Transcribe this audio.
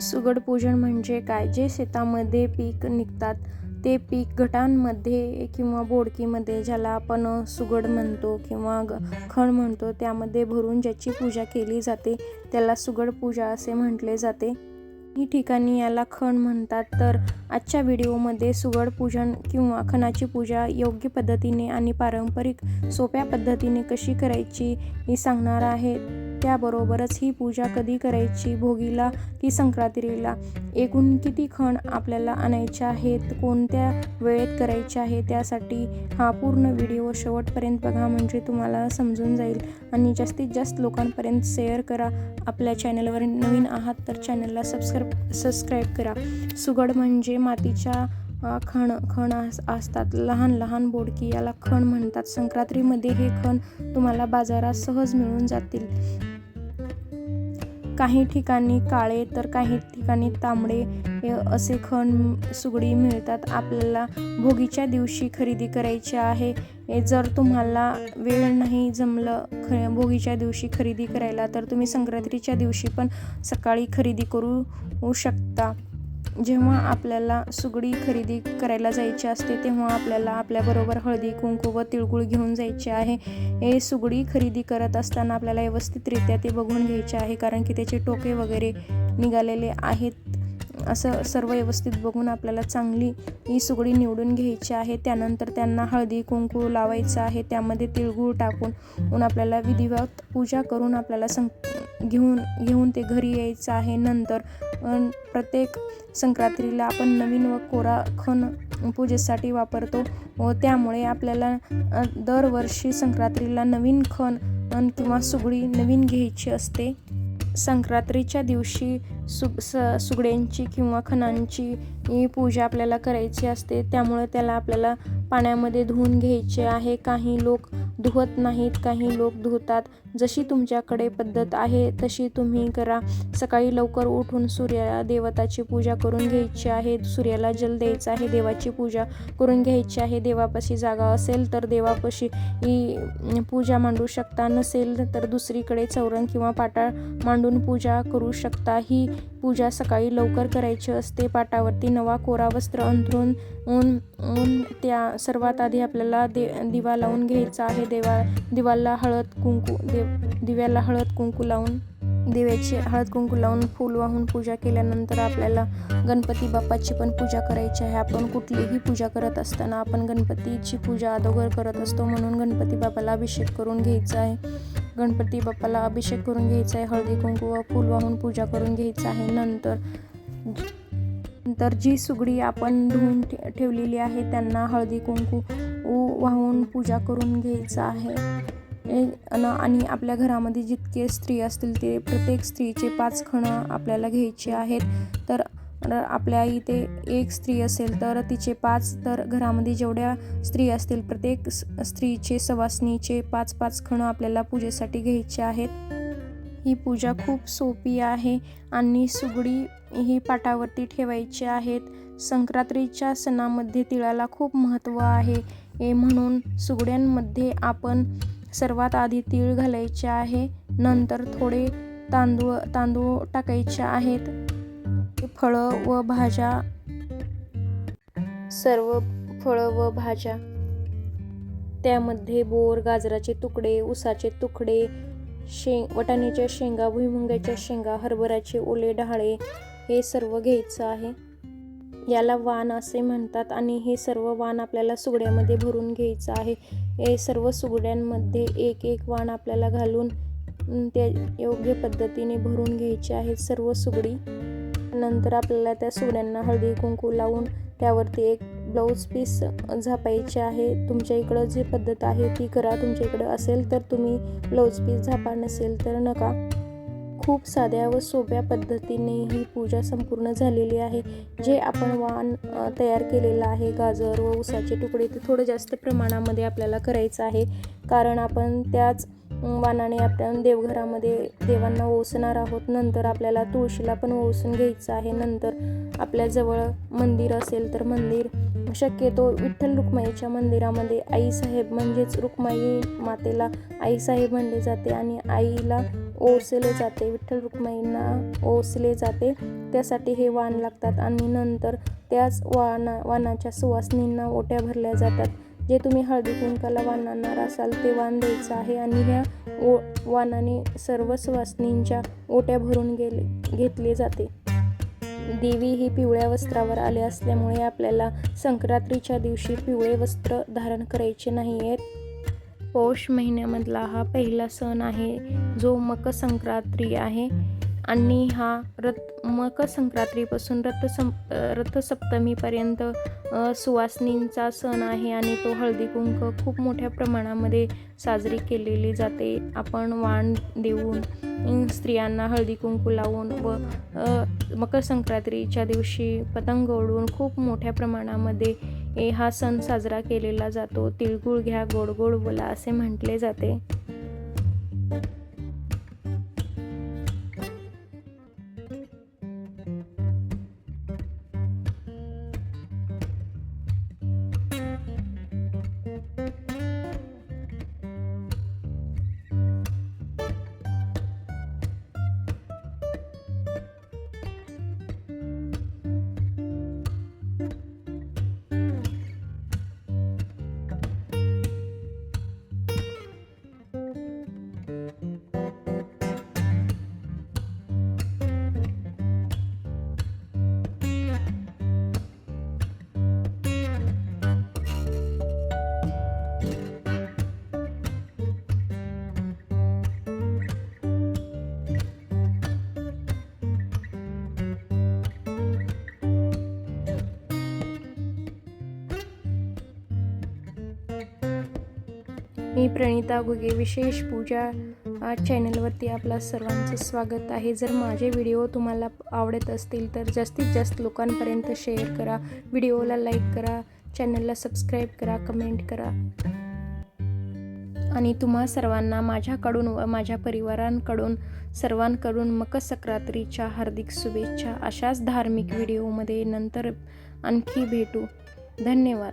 सुगड पूजन म्हणजे काय? जे शेतामध्ये पीक निघतात ते पीक गटांमध्ये किंवा बोडकीमध्ये ज्याला आपण सुगड म्हणतो किंवा ग खण म्हणतो त्यामध्ये भरून ज्याची पूजा केली जाते त्याला सुगड पूजा असे म्हटले जाते. ही ठिकाणी याला खण म्हणतात. तर आजच्या व्हिडिओमध्ये सुगड पूजन किंवा खणाची पूजा योग्य पद्धतीने आणि पारंपरिक सोप्या पद्धतीने कशी करायची मी सांगणार आहे. त्याबरोबरच ही पूजा कधी करायची? भोगीला की संक्रांतीला? एकूण किती खण आपल्याला आणायचे आहेत? कोणत्या वेळेत करायचे आहे? त्यासाठी हा पूर्ण व्हिडिओ शेवटपर्यंत बघा म्हणजे तुम्हाला समजून जाईल. आणि जास्तीत जास्त लोकांपर्यंत शेअर करा. आपल्या चॅनलवर नवीन आहात तर चॅनलला सबस्क्राईब सबस्क्राईब करा. सुगड म्हणजे मातीच्या खण खण अस- असतात. लहान लहान बोडकी याला खण म्हणतात. संक्रांतीमध्ये हे खण तुम्हाला बाजारात सहज मिळून जातील. काही ठिकाणी काळे तर काही ठिकाणी तांबडे असे खण सुगडी मिळतात. आपल्याला भोगीच्या दिवशी खरेदी करायची आहे. जर तुम्हाला वेळ नाही जमलं ख भोगीच्या दिवशी खरेदी करायला तर तुम्ही संक्रांतीच्या दिवशी पण सकाळी खरेदी करू शकता. जेव्हा आपल्याला सुगडी खरेदी करायला जायची असते तेव्हा आपल्याला आपल्याबरोबर हळदी कुंकू व तिळगुळ घेऊन जायचे आहे. हे सुगडी खरेदी करत असताना आपल्याला व्यवस्थितरित्या ते बघून घ्यायचे आहे कारण की त्याचे टोके वगैरे निघालेले आहेत. असं सर्व व्यवस्थित बघून आपल्याला चांगली ही सुगडी निवडून घ्यायची आहे. त्यानंतर त्यांना हळदी कुंकू लावायचं आहे. त्यामध्ये तिळगुळ टाकून आपल्याला विधिवत पूजा करून आपल्याला सं घेऊन घेऊन ते घरी यायचं आहे नंतर. प्रत्येक संक्रांतीला आपण नवीन व कोरा खण पूजेसाठी वापरतो. व त्यामुळे आपल्याला दरवर्षी संक्रांतीला नवीन खण किंवा सुगडी नवीन घ्यायची असते. संक्रांतीच्या दिवशी सुग स सुगड्यांची किंवा खणांची पूजा आपल्याला करायची असते. त्यामुळे त्याला आपल्याला पाण्यामध्ये धुवून घ्यायचे आहे. काही लोक धुवत नाहीत काही लोक धुतात. जशी तुमच्याकडे पद्धत आहे तशी तुम्ही करा. सकाळी लवकर उठून सूर्या देवताची पूजा करून घ्यायची आहे. सूर्याला जल द्यायचा आहे देवाची पूजा करून घ्यायची आहे. देवापाशी जागा असेल तर देवापाशी ही पूजा मांडू शकता. नसेल तर दुसरीकडे चौरंग किंवा पाटाळ मांडून पूजा करू शकता. ही पूजा सकाळी लवकर करायची असते. पाटावरती नवा कोरा वस्त्र अंथरून ऊन ऊन त्या सर्वात आधी आपल्याला दे दिवा लावून घ्यायचा आहे. देवा दिवाला हळद कुंकू देव दिव्याला हळद कुंकू लावून दिव्याची हळद कुंकू लावून फूल वाहून पूजा केल्यानंतर आपल्याला गणपती बाप्पाची पण पूजा करायची आहे. आपण कुठलीही पूजा करत असताना आपण गणपतीची पूजा अदोगर करत असतो म्हणून गणपती बाप्पाला अभिषेक करून घ्यायचा आहे. गणपती बाप्पाला अभिषेक करून घ्यायचा आहे. हळदी कुंकू व फूल वाहून पूजा करून घ्यायचं आहे. नंतर नंतर जी सुगडी आपण धुवून ठे ठेवलेली आहे त्यांना हळदी कुंकू उ- वाहून पूजा करून घ्यायचं आहे. आणि आपल्या घरामध्ये जितके स्त्री असतील ते प्रत्येक स्त्रीचे पाच खणं आपल्याला घ्यायचे आहेत. तर आपल्या इथे एक स्त्री असेल तर तिचे पाच तर घरामध्ये जेवढ्या स्त्री असतील प्रत्येक स- स्त्रीचे सवासनीचे पाच पाच खणं आपल्याला पूजेसाठी घ्यायचे आहेत. ही पूजा खूप सोपी आहे आणि सुगडी ही पाटावरती ठेवायची आहेत. संक्रांतीच्या सणामध्ये तिळाला खूप महत्त्व आहे. हे म्हणून सुगड्यांमध्ये आपण सर्वात आधी तीळ घालायचे आहे नंतर थोडे तांदूळ तांदूळ टाकायचे आहेत. फळं व भाज्या. सर्व फळं व भाज्या. त्यामध्ये बोर गाजराचे तुकडे उसाचे तुकडे शेंग वटाण्याच्या शेंगा भुईमुंगाच्या शेंगा हरभऱ्याचे ओले डहाळे हे सर्व घ्यायचं आहे. याला वाण असे म्हणतात आणि हे सर्व वाण आपल्याला सुगड्यामध्ये भरून घ्यायचं आहे. हे सर्व सुगड्यांमध्ये एक एक वाण आपल्याला घालून त्या योग्य पद्धतीने भरून घ्यायचे आहेत. सर्व सुगडी. नंतर आपल्याला त्या सुगड्यांना हळदी कुंकू लावून त्यावरती एक ब्लाऊज पीस झापायचे आहे. तुमच्या इकडं जी पद्धत आहे ती करा. तुमच्या इकडं असेल तर तुम्ही ब्लाऊज पीस झापा नसेल तर नका. खूप साध्या व सोप्या पद्धतीने ही पूजा संपूर्ण झालेली आहे. जे आपण वाण तयार केलेलं आहे गाजर व उसाचे तुकडे ते थोडं जास्त प्रमाणामध्ये आपल्याला करायचं आहे. कारण आपण त्याच वानाने वाणाने आपण देवघरामध्ये देवांना ओसणार आहोत. नंतर आपल्याला तुळशीला पण ओसून घ्यायचं आहे. नंतर आपल्याजवळ मंदिर असेल तर मंदिर. शक्यतो विठ्ठल रुक्माईच्या मंदिरामध्ये आईसाहेब म्हणजेच रुक्माई मातेला आईसाहेब म्हणले जाते. आणि आईला ओसले जाते. विठ्ठल रुक्माईंना ओसले जाते. त्यासाठी हे वाण लागतात आणि नंतर त्याच वाणा वाणाच्या सुवासनींना ओट्या भरल्या जातात. जे तुम्ही हळदी कुंकाला वाणणार असाल ते वाण द्यायचं आहे आणि ह्या ओ वाणाने सर्व सुवासनींच्या ओट्या भरून गेले घेतले जाते. देवी ही पिवळ्या वस्त्रावर आले असल्यामुळे आपल्याला संक्रांतीच्या दिवशी पिवळे वस्त्र धारण करायचे नाही आहेत पौष महिन्यामधला हा पहिला सण आहे जो मकर संक्रांती आहे. आणि हा रथ मकर संक्रांतीपासून रथसं रथसप्तमीपर्यंत सुवासनींचा सण आहे आणि तो हळदी कुंक खूप मोठ्या प्रमाणामध्ये साजरी केलेली जाते. आपण वाण देऊन स्त्रियांना हळदी कुंकू लावून व मकर संक्रांतीच्या दिवशी पतंग उडवून खूप मोठ्या प्रमाणामध्ये ए, हा सण साजरा केलेला जातो. तिळगुळ घ्या गोड गोड बोला असे म्हटले जाते. मी प्रणिता घुगे विशेष पूजा चॅनलवरती आपलं सर्वांचं स्वागत आहे. जर माझे व्हिडिओ तुम्हाला आवडत असतील तर जास्तीत जास्त लोकांपर्यंत शेअर करा. व्हिडिओला लाईक करा. चॅनलला सबस्क्राईब करा. कमेंट करा. आणि तुम्हा सर्वांना माझ्याकडून व माझ्या परिवारांकडून सर्वांकडून मकर संक्रांतीच्या हार्दिक शुभेच्छा. अशाच धार्मिक व्हिडिओमध्ये नंतर आणखी भेटू. धन्यवाद.